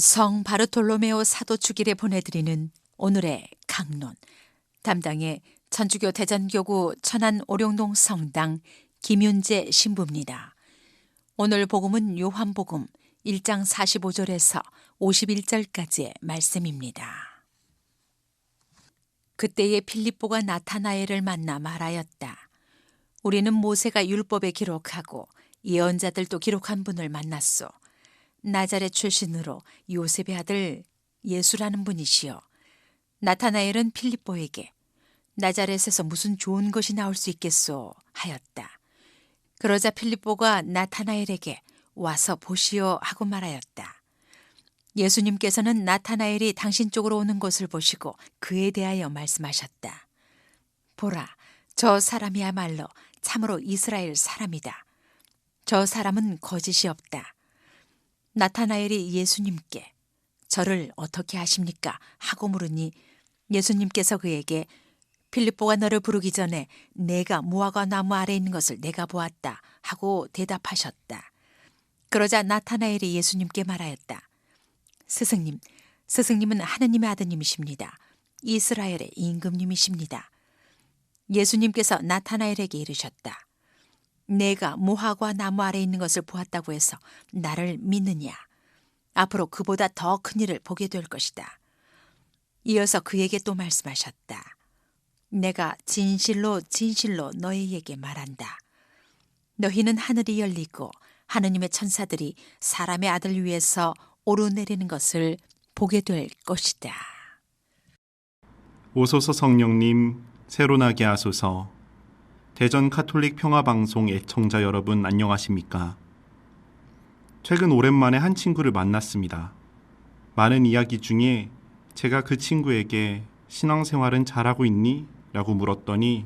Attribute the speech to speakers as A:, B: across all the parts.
A: 성 바르톨로메오 사도 축일에 보내드리는 오늘의 강론 담당의 천주교 대전교구 천안 오룡동 성당 김윤재 신부입니다. 오늘 복음은 요한복음 1장 45절에서 51절까지의 말씀입니다. 그때에 필립보가 나타나엘을 만나 말하였다. 우리는 모세가 율법에 기록하고 예언자들도 기록한 분을 만났소. 나자렛 출신으로 요셉의 아들 예수라는 분이시여. 나타나엘은 필립보에게 나자렛에서 무슨 좋은 것이 나올 수 있겠소 하였다. 그러자 필립보가 나타나엘에게 와서 보시오 하고 말하였다. 예수님께서는 나타나엘이 당신 쪽으로 오는 것을 보시고 그에 대하여 말씀하셨다. 보라, 저 사람이야말로 참으로 이스라엘 사람이다. 저 사람은 거짓이 없다. 나타나엘이 예수님께 저를 어떻게 하십니까? 하고 물으니 예수님께서 그에게 필립보가 너를 부르기 전에 내가 무화과 나무 아래 있는 것을 내가 보았다 하고 대답하셨다. 그러자 나타나엘이 예수님께 말하였다. 스승님, 스승님은 하느님의 아드님이십니다. 이스라엘의 임금님이십니다. 예수님께서 나타나엘에게 이르셨다. 내가 무화과 나무 아래 있는 것을 보았다고 해서 나를 믿느냐? 앞으로 그보다 더 큰 일을 보게 될 것이다. 이어서 그에게 또 말씀하셨다. 내가 진실로 진실로 너희에게 말한다. 너희는 하늘이 열리고 하느님의 천사들이 사람의 아들 위에서 오르내리는 것을 보게 될 것이다.
B: 오소서 성령님 새로 나게 하소서 대전 카톨릭 평화방송 애청자 여러분 안녕하십니까? 최근 오랜만에 한 친구를 만났습니다. 많은 이야기 중에 제가 그 친구에게 신앙생활은 잘하고 있니? 라고 물었더니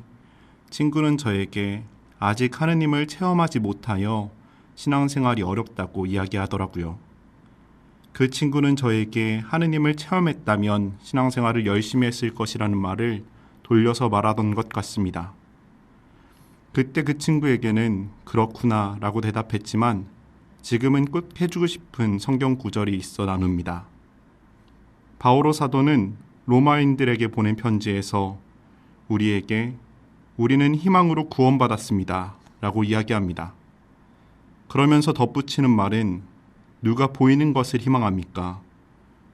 B: 친구는 저에게 아직 하느님을 체험하지 못하여 신앙생활이 어렵다고 이야기하더라고요. 그 친구는 저에게 하느님을 체험했다면 신앙생활을 열심히 했을 것이라는 말을 돌려서 말하던 것 같습니다. 그때 그 친구에게는 그렇구나 라고 대답했지만 지금은 꼭 해주고 싶은 성경 구절이 있어 나눕니다. 바오로 사도는 로마인들에게 보낸 편지에서 우리에게 우리는 희망으로 구원받았습니다. 라고 이야기합니다. 그러면서 덧붙이는 말은 누가 보이는 것을 희망합니까?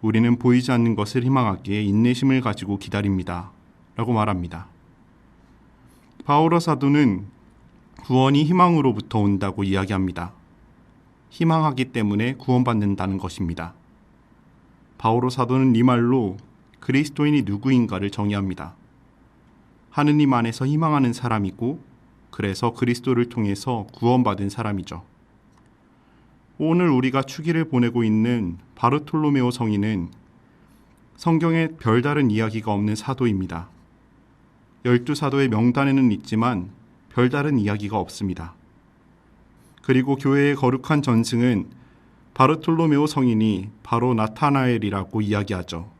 B: 우리는 보이지 않는 것을 희망하기에 인내심을 가지고 기다립니다. 라고 말합니다. 바오로 사도는 구원이 희망으로부터 온다고 이야기합니다. 희망하기 때문에 구원받는다는 것입니다. 바오로 사도는 이 말로 그리스도인이 누구인가를 정의합니다. 하느님 안에서 희망하는 사람이고 그래서 그리스도를 통해서 구원받은 사람이죠. 오늘 우리가 추기를 보내고 있는 바르톨로메오 성인은 성경에 별다른 이야기가 없는 사도입니다. 열두 사도의 명단에는 있지만 별다른 이야기가 없습니다. 그리고 교회의 거룩한 전승은 바르톨로메오 성인이 바로 나타나엘이라고 이야기하죠.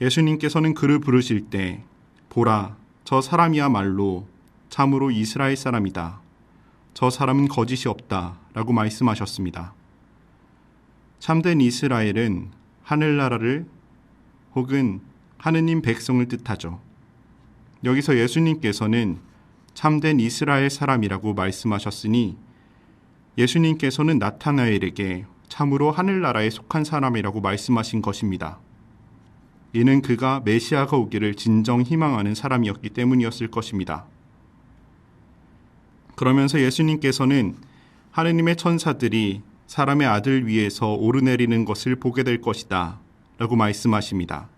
B: 예수님께서는 그를 부르실 때 보라 저 사람이야말로 참으로 이스라엘 사람이다. 저 사람은 거짓이 없다. 라고 말씀하셨습니다. 참된 이스라엘은 하늘나라를 혹은 하느님 백성을 뜻하죠. 여기서 예수님께서는 참된 이스라엘 사람이라고 말씀하셨으니 예수님께서는 나타나엘에게 참으로 하늘나라에 속한 사람이라고 말씀하신 것입니다. 이는 그가 메시아가 오기를 진정 희망하는 사람이었기 때문이었을 것입니다. 그러면서 예수님께서는 하느님의 천사들이 사람의 아들 위에서 오르내리는 것을 보게 될 것이다. 라고 말씀하십니다.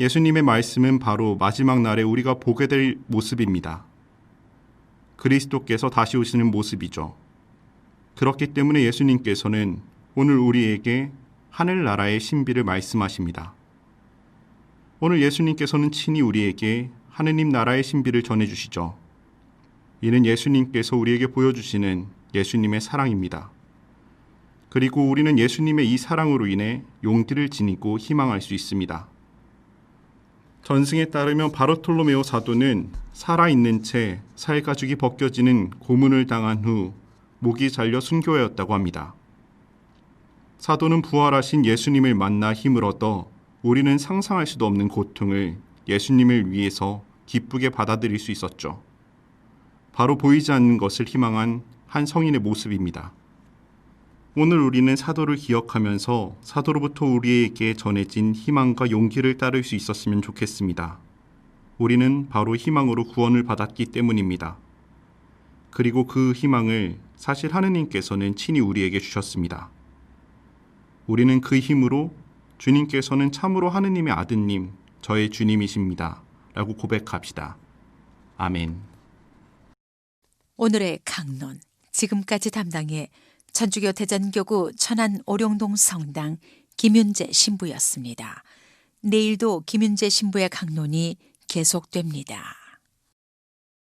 B: 예수님의 말씀은 바로 마지막 날에 우리가 보게 될 모습입니다. 그리스도께서 다시 오시는 모습이죠. 그렇기 때문에 예수님께서는 오늘 우리에게 하늘나라의 신비를 말씀하십니다. 오늘 예수님께서는 친히 우리에게 하느님 나라의 신비를 전해주시죠. 이는 예수님께서 우리에게 보여주시는 예수님의 사랑입니다. 그리고 우리는 예수님의 이 사랑으로 인해 용기를 지니고 희망할 수 있습니다. 전승에 따르면 바르톨로메오 사도는 살아있는 채 살가죽이 벗겨지는 고문을 당한 후 목이 잘려 순교하였다고 합니다. 사도는 부활하신 예수님을 만나 힘을 얻어 우리는 상상할 수도 없는 고통을 예수님을 위해서 기쁘게 받아들일 수 있었죠. 바로 보이지 않는 것을 희망한 한 성인의 모습입니다. 오늘 우리는 사도를 기억하면서 사도로부터 우리에게 전해진 희망과 용기를 따를 수 있었으면 좋겠습니다. 우리는 바로 희망으로 구원을 받았기 때문입니다. 그리고 그 희망을 사실 하느님께서는 친히 우리에게 주셨습니다. 우리는 그 힘으로 주님께서는 참으로 하느님의 아드님, 저의 주님이십니다. 라고 고백합시다. 아멘.
A: 오늘의 강론 지금까지 담당해 천주교 대전교구 천안 오룡동 성당 김윤재 신부였습니다. 내일도 김윤재 신부의 강론이 계속됩니다.